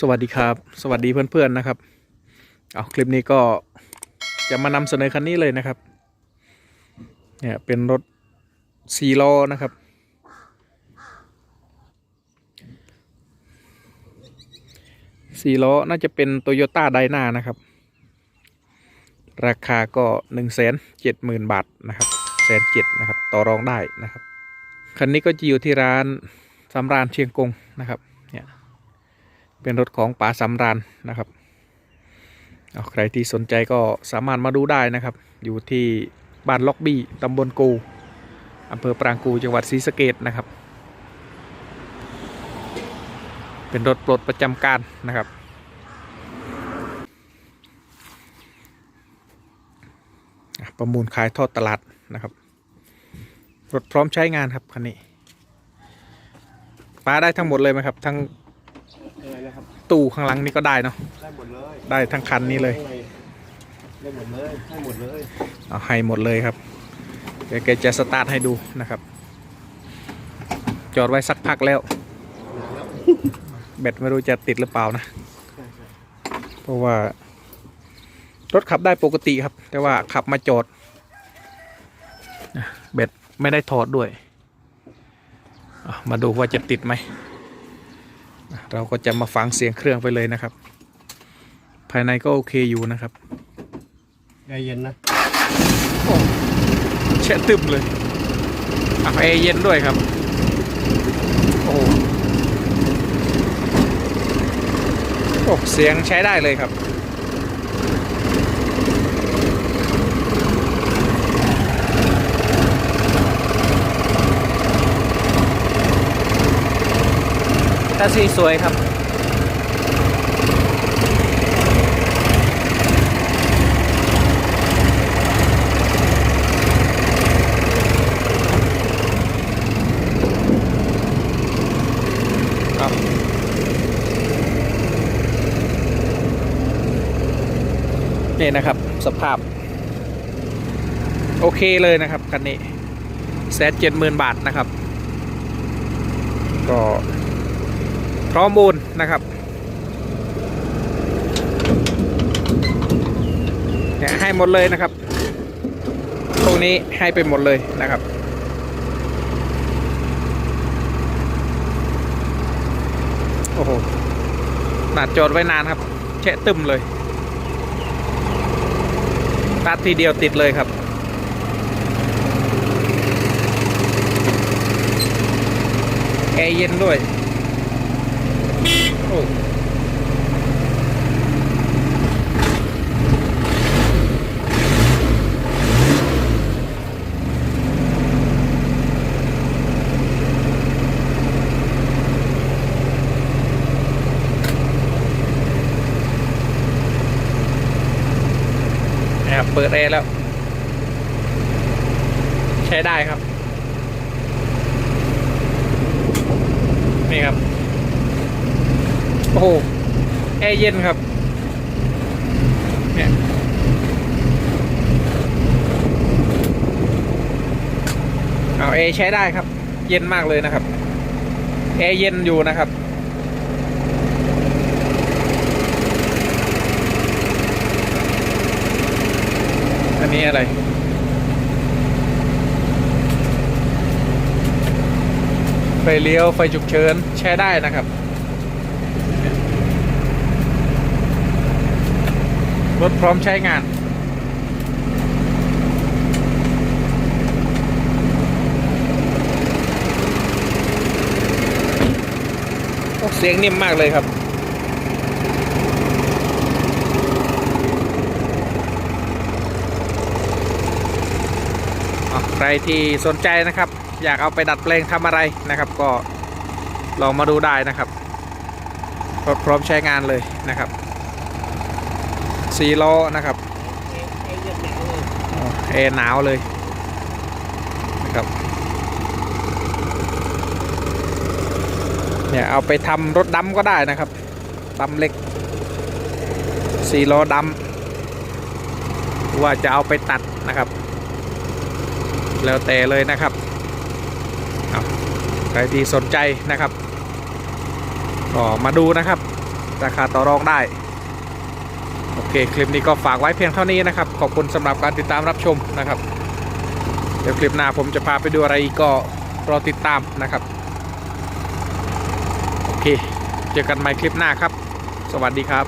สวัสดีครับ สวัสดีเพื่อนๆนะครับ เอาคลิปนี้ก็จะมานำเสนอคันนี้เลยนะครับ เนี่ยเป็นรถสี่ล้อนะครับ สี่ล้อน่าจะเป็นโตโยต้าไดนานะครับ ราคาก็หนึ่งแสนเจ็ดหมื่นบาทนะครับแสนเจ็ดนะครับ ต่อรองได้นะครับ คันนี้ก็จะอยู่ที่ร้านสำราญเชียงกงนะครับ เป็นรถของป๋าสำรานนะครับเอาใครที่สนใจก็สามารถมาดูได้นะครับ อยู่ที่บ้านล็อกบี้ตำบลกูอำเภอปรางกูจังหวัดศรีสะเกดนะครับ เป็นรถปลดประจำการนะครับ ประมูลขายทอดตลาดนะครับ รถพร้อมใช้งานครับคันนี้ป้าได้ทั้งหมดเลยไหมครับ ทั้ง อะไรนะครับ ตู้ข้างหลังนี่ก็ได้เนาะได้หมดเลยได้ทั้งคันนี้เลยได้หมดเลยให้หมดเลยเอาให้หมดเลยครับเดี๋ยวแกจะสตาร์ทให้ดูนะครับ จอดไว้สักพักแล้วแล้วแบตไม่รู้จะติดหรือเปล่านะใช่ใช่เพราะว่า รถขับได้ปกติครับ แต่ว่าขับมาจอดนะแบตไม่ได้ถอดด้วยอะมาดูว่าจะติดไหมอะ เราก็จะมาฟังเสียงเครื่องไปเลยนะครับ ภายในก็โอเคอยู่นะครับใจเย็นนะแช่ตึมเลยอะแอร์เย็นด้วยครับโอ้โหโอ้เสียงใช้ได้เลยครับาสีสวยครับ ครับ นี่นะครับสภาพ โอเคเลยนะครับ คันนี้แสนเจ็ดหมื่นบาทนะครับ ก็ พร้อมมูลนะครับเนี่ยให้หมดเลยนะครับตรงนี้ให้ไปหมดเลยนะครับโอ้โหนาดจอดไว้นานครับแชะตึมเลย ตัดทีเดียวติดเลยครับ แอร์เย็นด้วย โอ้ครับเปิดแอร์แล้ว ใช้ได้ครับ นี่ครับ โอ้โหแอร์เย็นครับ เนี่ยเอาแอร์ใช้ได้ครับ เย็นมากเลยนะครับ แอร์เย็นอยู่นะครับอันนี้อะไรไฟเลี้ยวไฟฉุกเฉินใช้ได้นะครับ รถพร้อมใช้งานโอ้เสียงนิ่มมากเลยครับใครที่สนใจนะครับ อยากเอาไปดัดแปลงทำอะไรนะครับ ก็ลองมาดูได้นะครับรถพร้อมใช้งานเลยนะครับ สี่ล้อนะครับไอ้เย็นหนาวเลยอ๋อแอร์หนาวเลยนะครับเนี่ยเอาไปทำรถดำก็ได้นะครับดำเล็กสี่ล้อดำว่าจะเอาไปตัดนะครับ แล้วแต่เลยนะครับใครที่สนใจนะครับก็มาดูนะครับ ราคาต่อรองได้ โอเค คลิปนี้ก็ฝากไว้เพียงเท่านี้นะครับ ขอบคุณสำหรับการติดตามรับชมนะครับ เดี๋ยวคลิปหน้าผมจะพาไปดูอะไรกก็รอติดตามนะครับ โอเค เจอกันใหม่คลิปหน้าครับ สวัสดีครับ